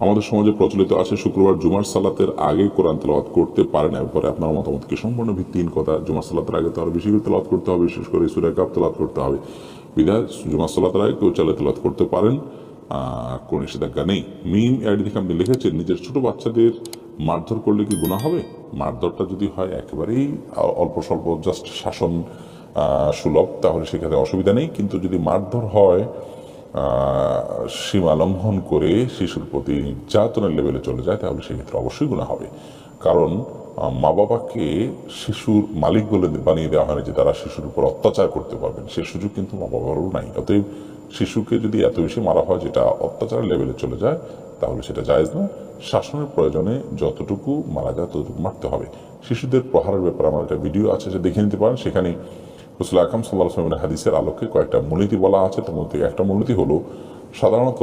আমাদের সমাজে প্রচলিত আছে শুক্রবার জুমার সালাতের আগে কোরআন তেলাওয়াত করতে পারে না, এরপরে আপনার মতামত কি? সম্পূর্ণ ভিত্তিহীন কথা, জুমার সালাতের আগে তো আরও বেশি করে তেলাওয়াত করতে হবে, বিশেষ করে সুরে কাপ তেলাওয়াত করতে হবে। বিধায়, জুমার সালাতের আগে কেউ চালে তেলাওয়াত করতে পারেন কোনো নিষেধাজ্ঞা নেই। মিম আইডি থেকে আপনি লিখেছেন, নিজের ছোট বাচ্চাদের মারধর করলে কি গুণা হবে? মারধরটা যদি হয়, একেবারেই অল্প স্বল্প জাস্ট শাসন সুলভ, তাহলে সেখানে অসুবিধা নেই। কিন্তু যদি মারধর হয় সীমা লঙ্ঘন করে শিশুর প্রতি নির্যাতনের লেভেলে চলে যায়, তাহলে সেক্ষেত্রে অবশ্যই গুণা হবে। কারণ মা বাবাকে শিশুর মালিক বলে বানিয়ে দেওয়া হয়নি যে তারা শিশুর উপর অত্যাচার করতে পারবেন। সে সুযোগ কিন্তু মা বাবারও নাই। অতএব শিশুকে যদি এত বেশি মারা হয় যেটা অত্যাচারের লেভেলে চলে যায়, তাহলে সেটা জায়েজ না শাসনের প্রয়োজনে যতটুকু মারা যায়, ততটুকু মারতে হবে। শিশুদের প্রহারের ব্যাপারে আমার একটা ভিডিও আছে যে দেখে নিতে পারেন। সেখানে রসুল আকাম সাল্লাহ আসলামের হাদিসের আলোকে কয়েকটা মূলনীতি বলা আছে। তার মধ্যে একটা মূলনীতি হলো, সাধারণত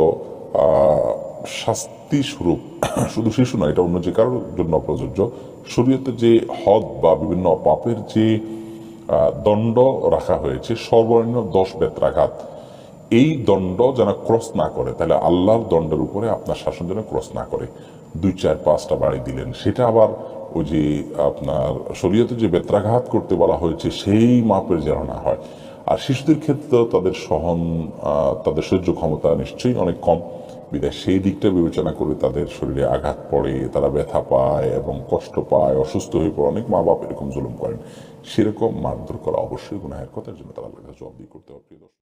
শাস্তি স্বরূপ শুধু শিশু নয়, এটা অন্য যে কারোর জন্য প্রযোজ্য শরীয়তে যে হদ বা বিভিন্ন পাপের যে দণ্ড রাখা হয়েছে, সর্বনিম্ন দশ বেত্রাঘাত এই দণ্ড যেন ক্রস না করে, তাহলে আল্লাহর দণ্ডের উপরে আপনার শাসন যেন ক্রস না করে। দুই, চার, পাঁচটা বাড়ি দিলেন, সেটা আবার ওই যে আপনার শরীয়তে যে বেত্রাঘাত করতে বলা হয়েছে, সেই মাপের যেন না হয়। আর শিশুদের ক্ষেত্রে তাদের সহন তাদের সহ্য ক্ষমতা নিশ্চয়ই অনেক কম। বিদায় সেই দিকটা বিবেচনা করে তাদের শরীরে আঘাত পড়ে, তারা ব্যথা পায় এবং কষ্ট পায়, অসুস্থ হয়ে পড়ে, অনেক মা বাপ এরকম জুলুম করেন। সেরকম মারধর করা অবশ্যই গুনাহের কথার জন্য তারা আল্লাহর কাছে জবাবদিহি করতে হবে।